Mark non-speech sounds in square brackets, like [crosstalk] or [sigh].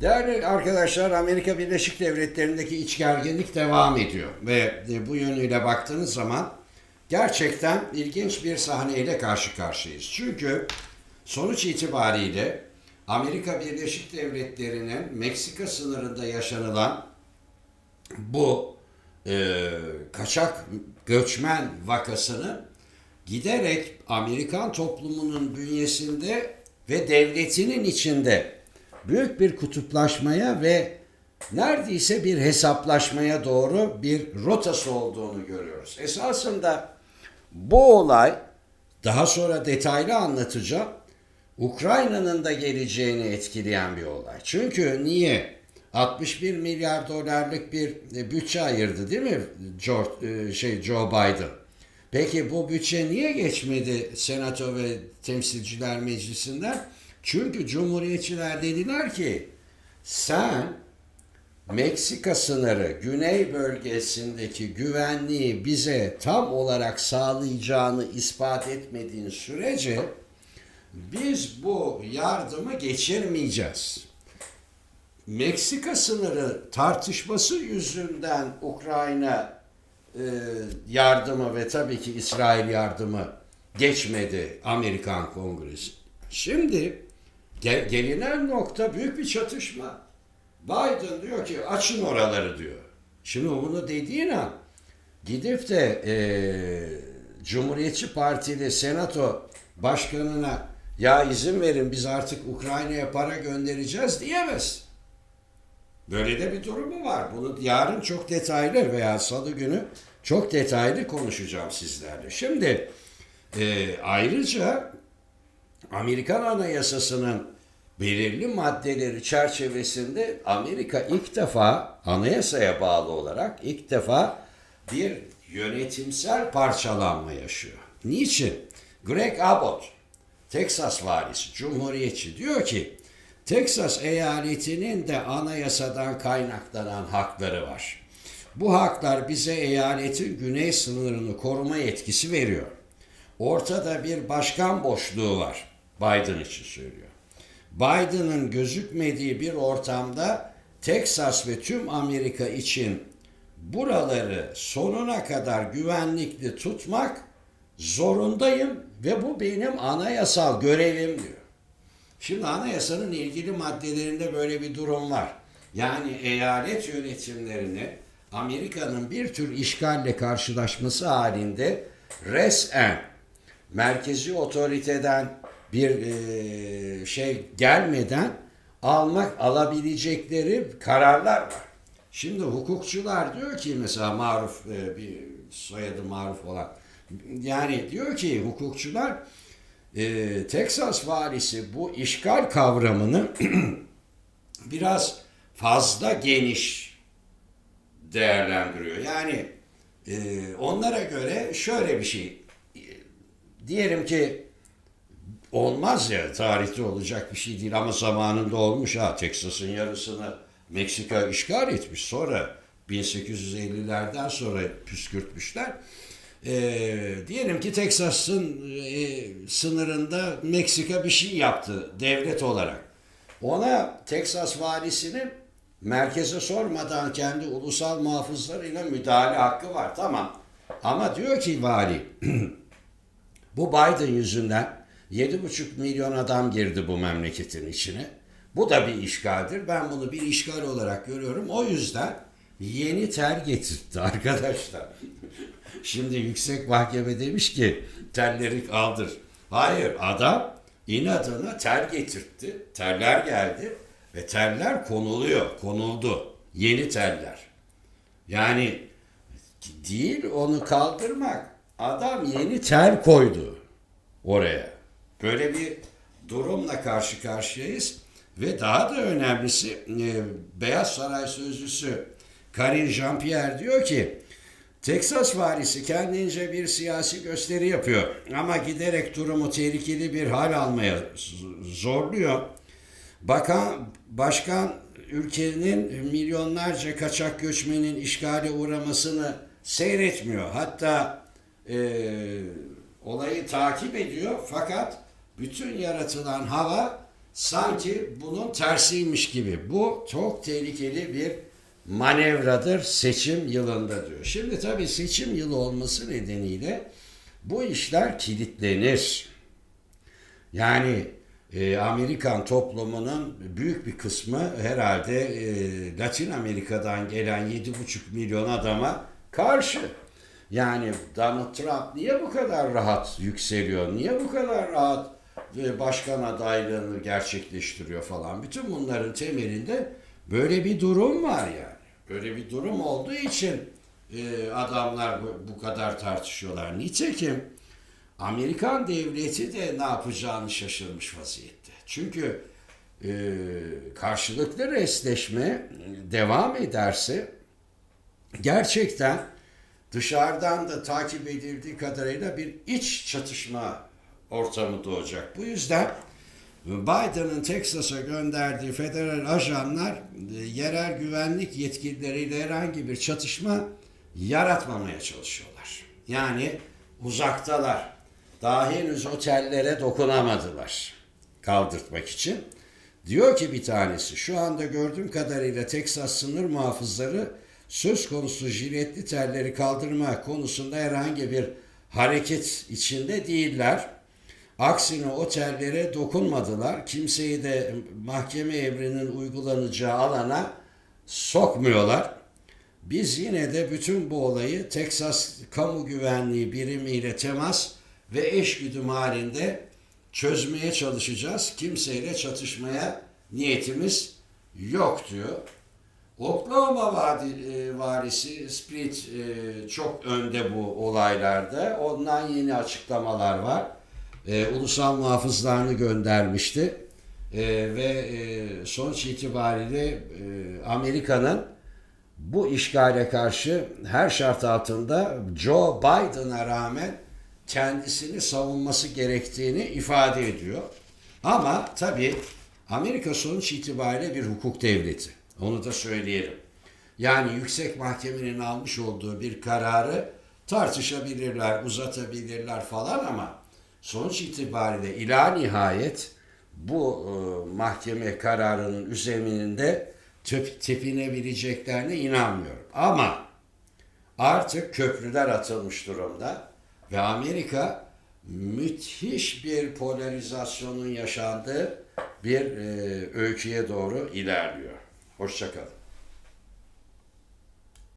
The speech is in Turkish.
Değerli arkadaşlar Amerika Birleşik Devletleri'ndeki iç gerginlik devam ediyor. Ve bu yönüyle baktığınız zaman gerçekten ilginç bir sahneyle karşı karşıyayız. Çünkü sonuç itibariyle Amerika Birleşik Devletleri'nin Meksika sınırında yaşanılan bu e, kaçak göçmen vakasını giderek Amerikan toplumunun bünyesinde ve devletinin içinde büyük bir kutuplaşmaya ve neredeyse bir hesaplaşmaya doğru bir rotası olduğunu görüyoruz. Esasında bu olay daha sonra detaylı anlatacağım. Ukrayna'nın da geleceğini etkileyen bir olay. Çünkü niye? 61 milyar dolarlık bir e, bütçe ayırdı değil mi George, e, şey Joe Biden? Peki bu bütçe niye geçmedi Senato ve Temsilciler Meclisi'nden? Çünkü Cumhuriyetçiler dediler ki sen Meksika sınırı güney bölgesindeki güvenliği bize tam olarak sağlayacağını ispat etmediğin sürece biz bu yardımı geçirmeyeceğiz. Meksika sınırı tartışması yüzünden Ukrayna e, yardımı ve tabii ki İsrail yardımı geçmedi Amerikan Kongresi. Şimdi gel, gelinen nokta büyük bir çatışma. Biden diyor ki açın oraları diyor. Şimdi bunu dediğin an gidip de e, Cumhuriyetçi Partili Senato Başkanına ya izin verin biz artık Ukrayna'ya para göndereceğiz diyemez. Böyle de bir durumu var. Bunu yarın çok detaylı veya salı günü çok detaylı konuşacağım sizlerle. Şimdi e, ayrıca Amerikan Anayasası'nın belirli maddeleri çerçevesinde Amerika ilk defa anayasaya bağlı olarak ilk defa bir yönetimsel parçalanma yaşıyor. Niçin? Greg Abbott, Teksas valisi, cumhuriyetçi diyor ki Teksas eyaletinin de anayasadan kaynaklanan hakları var. Bu haklar bize eyaletin güney sınırını koruma yetkisi veriyor. Ortada bir başkan boşluğu var. Biden için söylüyor. Biden'ın gözükmediği bir ortamda Teksas ve tüm Amerika için buraları sonuna kadar güvenlikli tutmak zorundayım ve bu benim anayasal görevim diyor. Şimdi anayasanın ilgili maddelerinde böyle bir durum var. Yani eyalet yönetimlerini Amerika'nın bir tür işgalle karşılaşması halinde resmen merkezi otoriteden bir e, şey gelmeden almak alabilecekleri kararlar var. Şimdi hukukçular diyor ki mesela maruf e, bir soyadı maruf olan yani diyor ki hukukçular e, Teksas valisi bu işgal kavramını [clears throat] biraz fazla geniş değerlendiriyor. Yani e, onlara göre şöyle bir şey diyelim ki olmaz ya tarihte olacak bir şey değil ama zamanında olmuş ha Teksas'ın yarısını Meksika işgal etmiş sonra 1850'lerden sonra püskürtmüşler. E, diyelim ki Teksas'ın e, sınırında Meksika bir şey yaptı devlet olarak. Ona Teksas valisinin merkeze sormadan kendi ulusal muhafızlarıyla müdahale hakkı var. Tamam. Ama diyor ki vali [clears throat] bu Biden yüzünden 7,5 milyon adam girdi bu memleketin içine. Bu da bir işgaldir. Ben bunu bir işgal olarak görüyorum. O yüzden yeni ter getirdi [laughs] arkadaşlar. Şimdi yüksek mahkeme demiş ki terleri kaldır. Hayır adam inadına ter getirtti. Terler geldi ve terler konuluyor. Konuldu. Yeni terler. Yani değil onu kaldırmak. Adam yeni ter koydu oraya. Böyle bir durumla karşı karşıyayız. Ve daha da önemlisi e, Beyaz Saray Sözcüsü Karine Jean-Pierre diyor ki Teksas valisi kendince bir siyasi gösteri yapıyor ama giderek durumu tehlikeli bir hal almaya zorluyor. Bakan, başkan ülkenin milyonlarca kaçak göçmenin işgale uğramasını seyretmiyor. Hatta e, olayı takip ediyor fakat bütün yaratılan hava sanki bunun tersiymiş gibi. Bu çok tehlikeli bir manevradır seçim yılında diyor. Şimdi tabii seçim yılı olması nedeniyle bu işler kilitlenir. Yani e, Amerikan toplumunun büyük bir kısmı herhalde e, Latin Amerika'dan gelen 7,5 milyon adama karşı. Yani Donald Trump niye bu kadar rahat yükseliyor? Niye bu kadar rahat e, başkan adaylığını gerçekleştiriyor falan? Bütün bunların temelinde böyle bir durum var yani. Böyle bir durum olduğu için e, adamlar bu, bu kadar tartışıyorlar. Nitekim Amerikan devleti de ne yapacağını şaşırmış vaziyette. Çünkü e, karşılıklı resleşme devam ederse gerçekten dışarıdan da takip edildiği kadarıyla bir iç çatışma ortamı doğacak. Bu yüzden Biden'ın Texas'a gönderdiği federal ajanlar e, yerel güvenlik yetkilileriyle herhangi bir çatışma yaratmamaya çalışıyorlar. Yani uzaktalar. Daha henüz otellere dokunamadılar kaldırtmak için. Diyor ki bir tanesi şu anda gördüğüm kadarıyla Teksas sınır muhafızları söz konusu jiletli telleri kaldırma konusunda herhangi bir hareket içinde değiller. Aksine otellere dokunmadılar. Kimseyi de mahkeme emrinin uygulanacağı alana sokmuyorlar. Biz yine de bütün bu olayı Teksas Kamu Güvenliği Birimiyle temas ve eşgüdüm halinde çözmeye çalışacağız. Kimseyle çatışmaya niyetimiz yok diyor. Oklahoma vadi, e, Spirit e, çok önde bu olaylarda. Ondan yeni açıklamalar var. E, ulusal muhafızlarını göndermişti. E, ve e, sonuç itibariyle e, Amerika'nın bu işgale karşı her şart altında Joe Biden'a rağmen kendisini savunması gerektiğini ifade ediyor. Ama tabii Amerika sonuç itibariyle bir hukuk devleti. Onu da söyleyelim. Yani yüksek mahkemenin almış olduğu bir kararı tartışabilirler, uzatabilirler falan ama sonuç itibariyle ila nihayet bu e, mahkeme kararının üzerinde tep- tepinebileceklerine inanmıyorum. Ama artık köprüler atılmış durumda ve Amerika müthiş bir polarizasyonun yaşandığı bir e, öyküye doğru ilerliyor. Hoşçakalın.